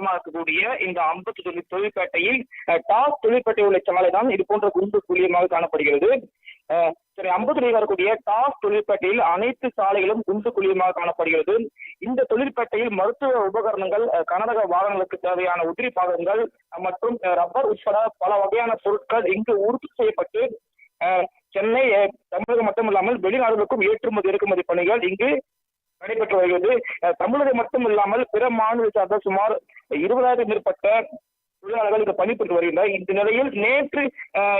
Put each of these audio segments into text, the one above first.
தலைநகரமாக இருக்கக்கூடிய இந்த அம்பத்து தொழில் தொழிற்பேட்டையில் அஹ், டாப் தொழிற்பேட்டை உள்ள சாலை தான் இது போன்ற குண்டு குழியமாக காணப்படுகிறது. சரி அம்பத்தூரில் வரக்கூடிய டாஸ் தொழிற்பேட்டையில் அனைத்து சாலைகளும் குண்டு குழியமாக காணப்படுகிறது. இந்த தொழிற்பேட்டையில் மருத்துவ உபகரணங்கள் கனரக வாகனங்களுக்கு தேவையான உதிரி பாகங்கள் மற்றும் ரப்பர் உட்பட பல வகையான பொருட்கள் இங்கு உறுதி செய்யப்பட்டு சென்னை தமிழகம் மட்டுமில்லாமல் வெளிநாடுகளுக்கும் ஏற்றுமதி இறக்குமதி பணிகள் இங்கு நடைபெற்று வருகிறது தமிழகம் மட்டும் இல்லாமல் பிற மாநில சார்ந்த சுமார் இருபதாயிரம் மேற்பட்ட தொழிலாளர்கள் இங்கு பணிபுரிந்து வருகின்றனர். இந்த நிலையில் நேற்று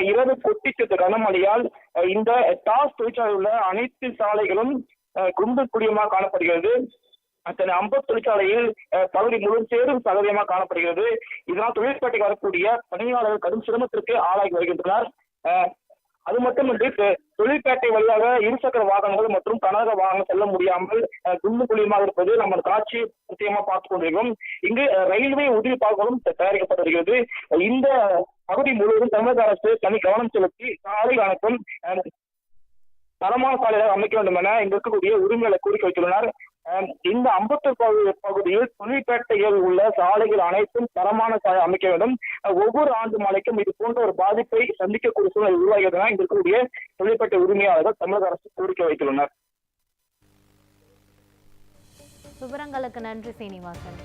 இரவு கொட்டிச்சத்து கனமழையால் இந்த டாஸ் தொழிற்சாலையில் உள்ள அனைத்து சாலைகளும் அஹ், குண்டு குடியமாக காணப்படுகிறது. அத்தனை அம்பத் தொழிற்சாலையில் அஹ், பகுதி முழு சேரும் சதவீதமாக காணப்படுகிறது. இதனால் தொழிற்பேட்டைக்கு வரக்கூடிய பணியாளர்கள் கடும் சிரமத்திற்கு ஆளாகி வருகின்றனர். அஹ், அது மட்டுமின்றி தொழிற்பேட்டை வழியாக இருசக்கர வாகனங்கள் மற்றும் கனரக வாகனம் செல்ல முடியாமல் குண்டு குழியமாக இருப்பது நம்ம காட்சி முக்கியமா பார்த்துக் கொண்டிருக்கிறோம் இங்கு ரயில்வே உதவி பாகங்களும் தயாரிக்கப்பட்டு வருகிறது. இந்த பகுதி முழுவதும் தமிழக அரசு தனி கவனம் செலுத்தி சாலை வணக்கம் தரமான சாலையாக அமைக்க வேண்டும் என இங்க இருக்கக்கூடிய உரிமைகளை கோரிக்கை வைத்துள்ளனர். இந்த அம்பத்தூர் பகுதியில் துணிப்பேட்டையில் உள்ள சாலைகள் அனைத்தும் தரமான சாலை அமைக்க வேண்டும். ஒவ்வொரு ஆண்டு மழைக்கும் இது போன்ற ஒரு பாதிப்பை சந்திக்கக்கூடிய சூழ்நிலை உருவாகிறது இங்க இருக்கக்கூடிய தொழிற்பேட்டை உரிமையாளர்கள் தமிழக அரசு கோரிக்கை வைத்துள்ளனர். விவரங்களுக்கு நன்றி சீனிவாசன்.